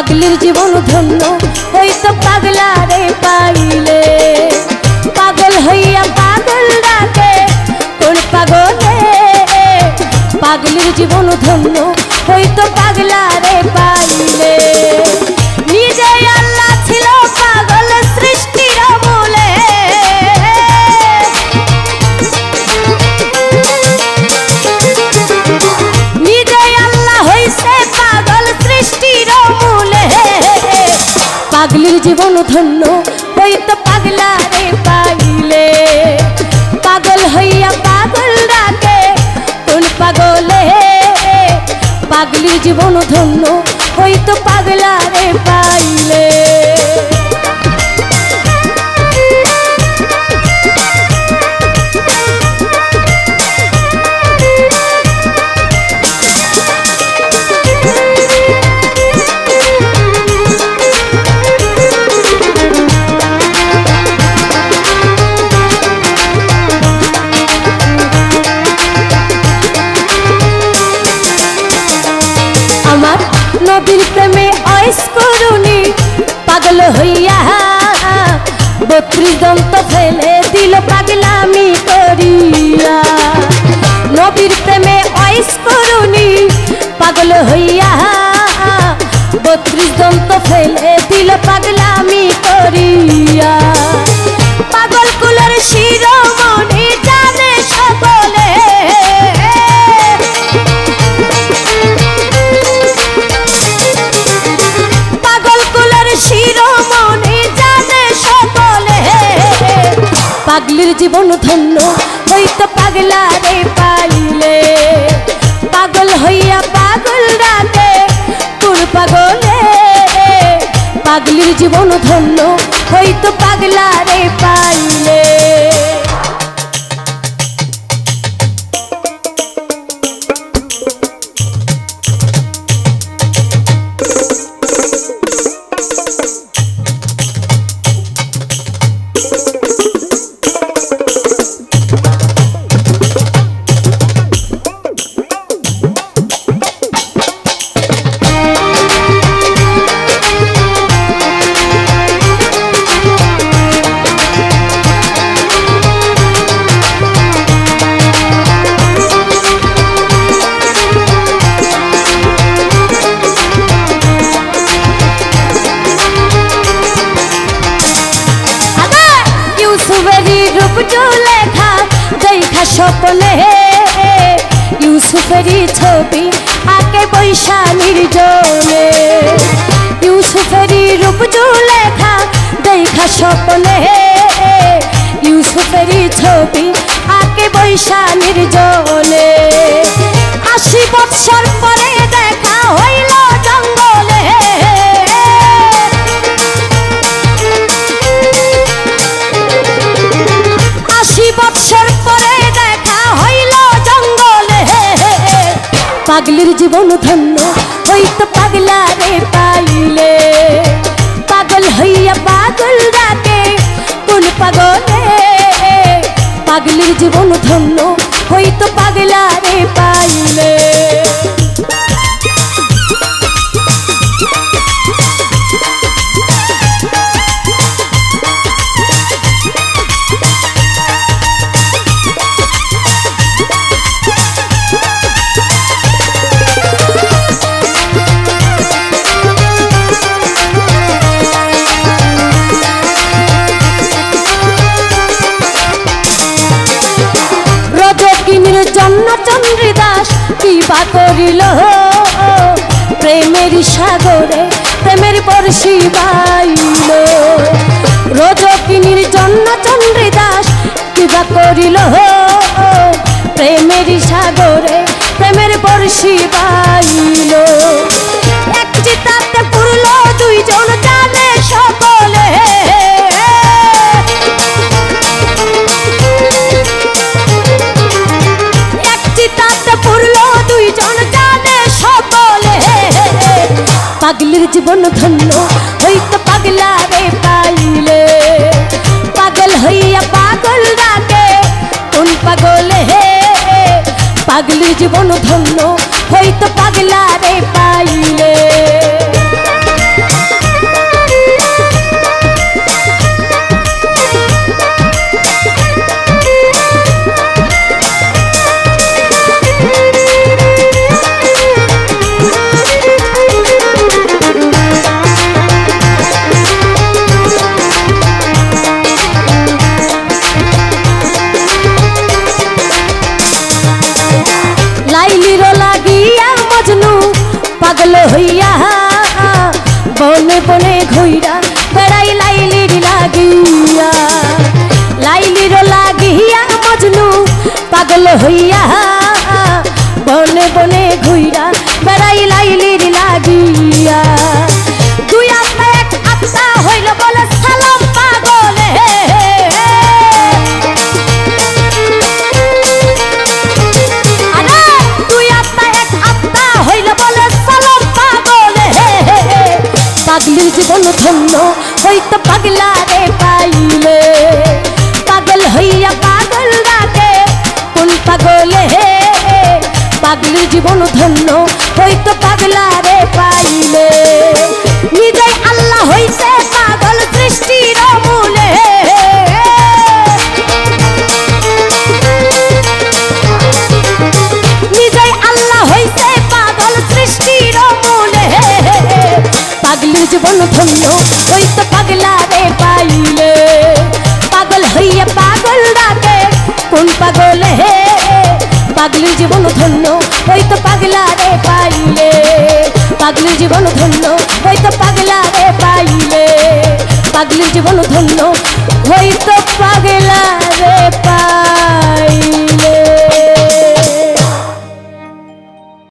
পাগলির জীবন ধন্য। ওই তো পাগলারে পাইলে। পাগল হইয়া পাগল ডাকে কোন পাগলে। পাগলির জীবন ধন্য ওই তো পাগলারে পাইলে। পাগলির জীবন ধন্য। ওই তো পাগলা রে পাইলে পাগল হইয়া পাগল ডাকে, কোন পাগলে? পাগলির জীবন ধন্য, ওই তো পাগলা রে পাইলে নবীর প্রেমে অয়স করুনি। পাগল হইয়া বত্রিশ দন্ত ফেলে দিল পাগলামি করিয়া। নবীর প্রেমে অয়স করুনি, পাগল হইয়া বত্রিশ দন্ত ফেলে দিল পাগলামি করিয়া। পাগল কুলের শিরোমণি ধন্য হইতো পাগলারে পাইলে। পাগল হইয়া পাগল রাতে তোর পাগলে। পাগলির জীবন ধন্য হইতো পাগলারে পাইলে। লেখা, দেখা স্বপ্নে। ইউসুফেরই ছবি আকে বৈশা নির্জনে ইউসুফেরই রূপ লেখা, দেখা স্বপ্নে। ইউসুফেরই ছবি আকে বৈশা নির্জনে জীবন ধন্য পাগলা রে পাইলে। পাগল হইয়া পাগল ডাকে কোন পাগলে? পাগলির জীবন ধন্য হইতো পাগলা করিল প্রেমের সাগরে, প্রেমের বর্ষি বাইল। রজকিনীর জন্য চন্দ্রিদাস কিবা করিল প্রেমের সাগরে, প্রেমের বর্ষি বাইল। পাগলির জীবন ধন্য হইতো পাগলারে পাইলে। পাগল হইয়া পাগল ডাকে, কোন পাগলে পাগলির জীবন ধন্য হইতো পাগলারে পাইলে হইয়া বনে বনে ঘুইরা বেড়াই লাইলির লাগিয়া। লাইলির লাগিয়া মজনু পাগল হইয়া বনে বনে ঘুইরা জীবন ধন্য হইতো পাগলা রে পাইলে। পাগল হইয়া পাগল ডাকে, কোন পাগলে পাগলি জীবন ধন্য হইতো পাগলা রে পাইলে। পাগলির জীবন ধন্য হইতো পাগলা রে পাইলে। পাগল হইয়া পাগল ডাকে, কোন পাগলে পাগলির জীবন ধন্য হইতো পাগলা রে পাইলে। পাগলির জীবন ধন্য হইতো পাগলা রে পাইলে। পাগলির জীবন ধন্য হইতো পাগলা